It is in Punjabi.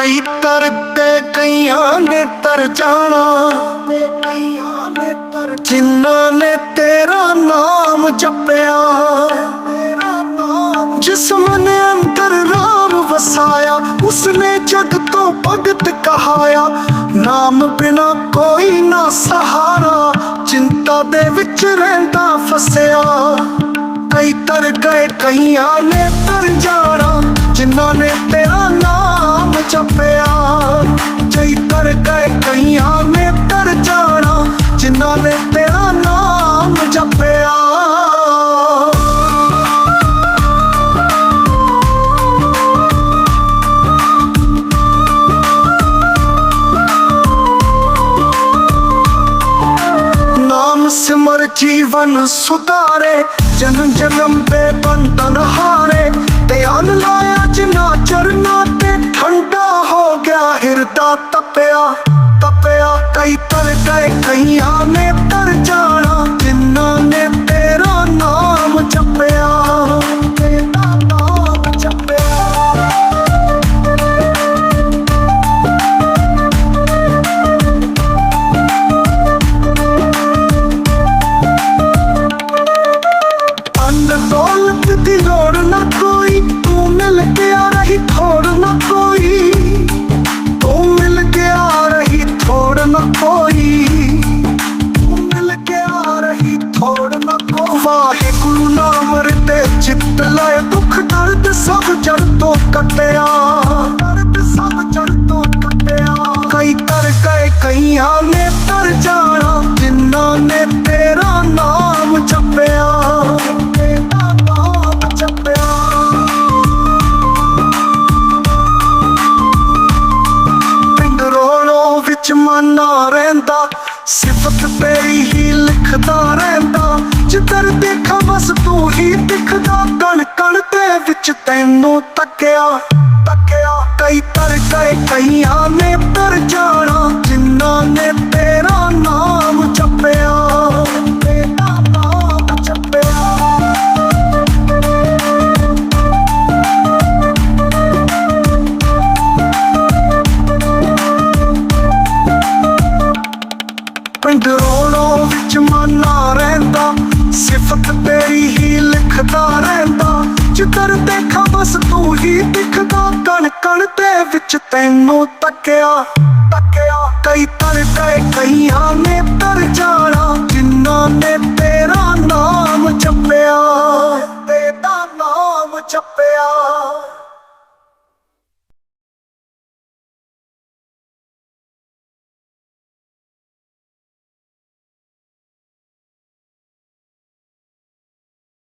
ਕਈ ਤਰਤੇ ਕਈਆਂ ਨੇ ਤਰ ਜਾਣਾ। ਜਿਨ੍ਹਾਂ ਨੇ ਤੇਰਾ ਨਾਮ ਜਪਿਆ। ਜਿਸਮ ਨੇ ਅੰਦਰ ਰਾਮ ਵਸਾਇਆ, ਉਸਨੇ ਜਗ ਤੋਂ ਭਗਤ ਕਹਾਇਆ। ਨਾਮ ਬਿਨਾ ਕੋਈ ਨਾ ਸਹਾਰਾ, ਚਿੰਤਾ ਦੇ ਵਿੱਚ ਰਹਿੰਦਾ ਫਸਿਆ। ਕਈ ਤਰ ਗਏ, ਕਈਆਂ ਨੇ ਤਰ ਜਾਣਾ, ਜਿਨ੍ਹਾਂ ਨੇ ਤੇਰਾ ਨਾਮ ਜਪਿਆ ਕਈ ਤਰ ਗਏ ਕਈਆਂ ਨੇ ਤਰ ਜਾਣਾ ਜਿਨ੍ਹਾਂ ਨੇ ਤੇਰਾ ਨਾਮ ਜਪਿਆ ਨਾਮ ਸਿਮਰ ਜੀਵਨ ਸੁਧਾਰੇ ਜਨਮ ਜਨਮ ਦੇ ਤਪਿਆ, ਕਈ ਤਰ ਗਏ, ਕਈਆਂ ਨੇ ਤਰ ਜਾਣਾ, ਜਿਨ੍ਹਾਂ ਨੇ ਤੇਰਾ ਨਾਮ ਜਪਿਆ। ਤੇਰਾ ਨਾਮ ਜਪਿਆ। ਅੰਨ ਦੌਲਤ ਦੀ ਲੋੜ ਨਾ ਕੋਈ, ਤੂੰ ਮਿਲ ਕੇ ਆ ਕੋਈ ਵਾਹਿਗੁਰੂ ਨਾਮ ਰਤੇ ਚਿੱਤ ਲਾਏ, ਦੁੱਖ ਦਰਦ ਸਭ ਜੜ ਤੋਂ ਕੱਟਿਆ। ਦਰਦ ਸਭ ਜੜ ਤੋਂ ਕੱਟਿਆ। ਕਈ ਤਰ ਗਏ, ਕਈਆਂ ਨੇ ਤਰ ਜਾਣਾ, ਜਿਨ੍ਹਾਂ ਨੇ ਤੇਰਾ ਨਾਮ ਜਪਿਆ। ਤੇਰਾ ਨਾਮ ਜਪਿਆ। ਪਿੰਡ ਰੋਣੋ ਵਿੱਚ ਮਨਾ ਰਹਿੰਦਾ, ਸਿਫਤ ਤੇਰੀ ਹੀ ਲਿਖਦਾ ਰਹਿੰਦਾ। ਜਿੱਧਰ ਦੇਖਾਂ, ਬਸ ਤੂੰ ਹੀ ਦਿਖਦਾ ਕਣ ਕਣ ਦੇ ਵਿੱਚ ਤੈਨੂੰ ਤੱਕਿਆ ਤੱਕਿਆ। ਕਈ ਤਰ ਗਏ, ਕਈਆਂ ਨੇ ਤਰ ਜਾਣਾ, ਜਿਨ੍ਹਾਂ ਨੇ ਤੇਰਾ ਨਾਮ ਤੇਰਾ ਨਾਮ ਜਪਿਆ। ਪਿੰਡ ਸਿਫਤ ਤੇਰੀ ਹੀ ਲਿਖਦਾ ਰਹਿੰਦਾ। ਜਿੱਧਰ ਦੇਖਾਂ ਬਸ ਤੂੰ ਹੀ ਦਿਖਦਾ। ਕਣ ਕਣ ਦੇ ਵਿੱਚ ਤੈਨੂੰ ਤੱਕਿਆ ਤੱਕਿਆ। ਕਈ ਤਰ ਗਏ, ਕਈਆਂ ਨੇ ਤਰ ਜਾਣਾ। ਜਿਨ੍ਹਾਂ